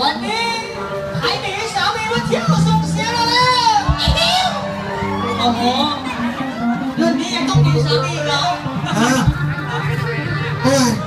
วันนี้ไผ่หนีสามีมาเที่ยวส่งเสียแล้วแล้วโอ้โหเรื่องนี้ยังต้องหนีสามีอีอ